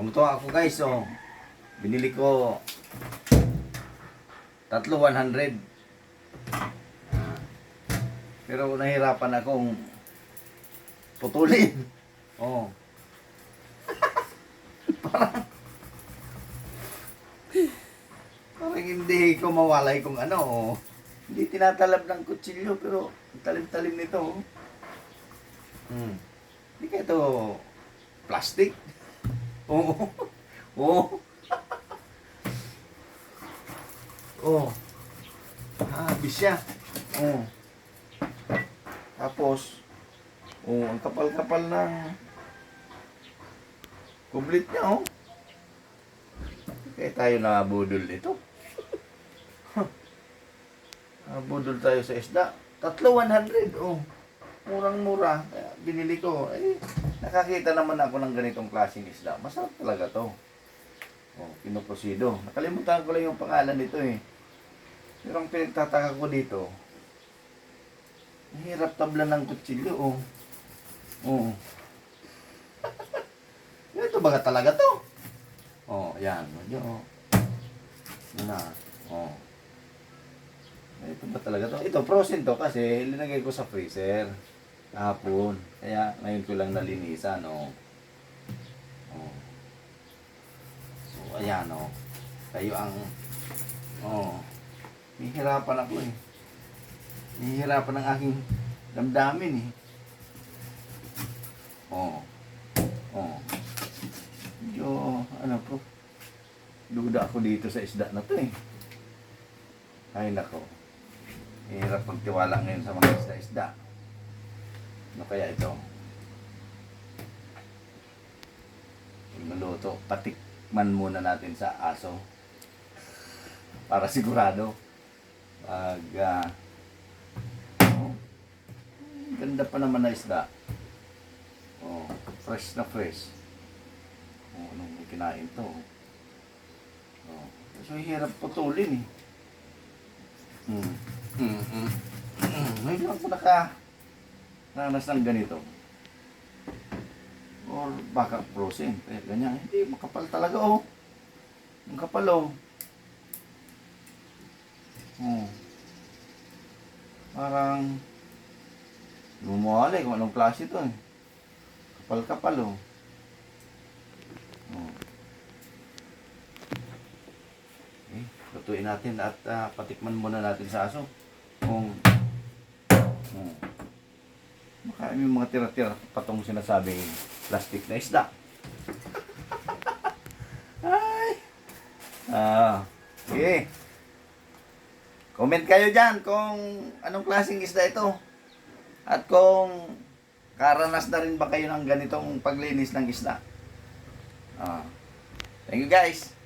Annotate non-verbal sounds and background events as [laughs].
Kumutuwa ako guys, oh. Binili ko tatlo 100. Pero nahirapan akong putulin. [laughs] Oh. [laughs] parang parang hindi ko mawalay kung ano. Oh. Hindi tinatalab ng kutsilyo pero talim-talim nito. Oh. Hmm. Hindi kaya ito plastic. [laughs] Oo. Oo. Oo. Ah, bisya. Oo. Tapos, oh, ang kapal-kapal ng kublit niya, oh. Kaya tayo nabudol dito. Nabudol tayo sa isda. Tatlo 100, oh. Murang-mura. Binili ko. Eh, nakakita naman ako ng ganitong klaseng isda. Masarap talaga to. Oh, pinoprosido. Nakalimutan ko lang yung pangalan nito eh. Pero ang pinagtataka ko dito, Mahirap tablan ng kutsilyo, oh. Oh. [laughs] Ito ba talaga to? Oh, yan. Medyo, oh. Yan na. Oh. Ito ba talaga to? Ito, frozen to kasi linagay ko sa freezer. Kahapon. Kaya ngayon ko lang nalinisan, oh. Oh. So, ayan, oh. Kayo ang, oh. Hihirapan ako eh. Nihihirapan ng aking damdamin eh. Oo. Oo. Medyo, ano po, duda ako dito sa isda na to eh. Ay nako. Hirap magtiwala ngayon sa mga isda-isda. Ano kaya ito? Maluto. Patikman muna natin sa aso. Para sigurado. Pag, ah, oh, ganda pa naman na isda. Oh, fresh na fresh. Oh, nung may kinain to. Oh, so hirap putulin eh. Hmm. Hmm. Hmm. Hmm. Ngayon lang ako naka nanas ng ganito. Or baka frozen. Kaya ganyan. Hindi, makapal talaga oh. Ang kapal oh. Oh. Parang lumawali kung anong klase ito eh. Kapal-kapal oh. oh. Eh, lutuin natin at ah, patikman muna natin sa aso. May mga tira-tira patong sinasabing plastic na isda. [laughs] Ay! Ah, sige. Comment kayo dyan kung anong klaseng isda ito. At kung karanas na rin ba kayo ng ganitong paglinis ng isda. Ah. Thank you guys.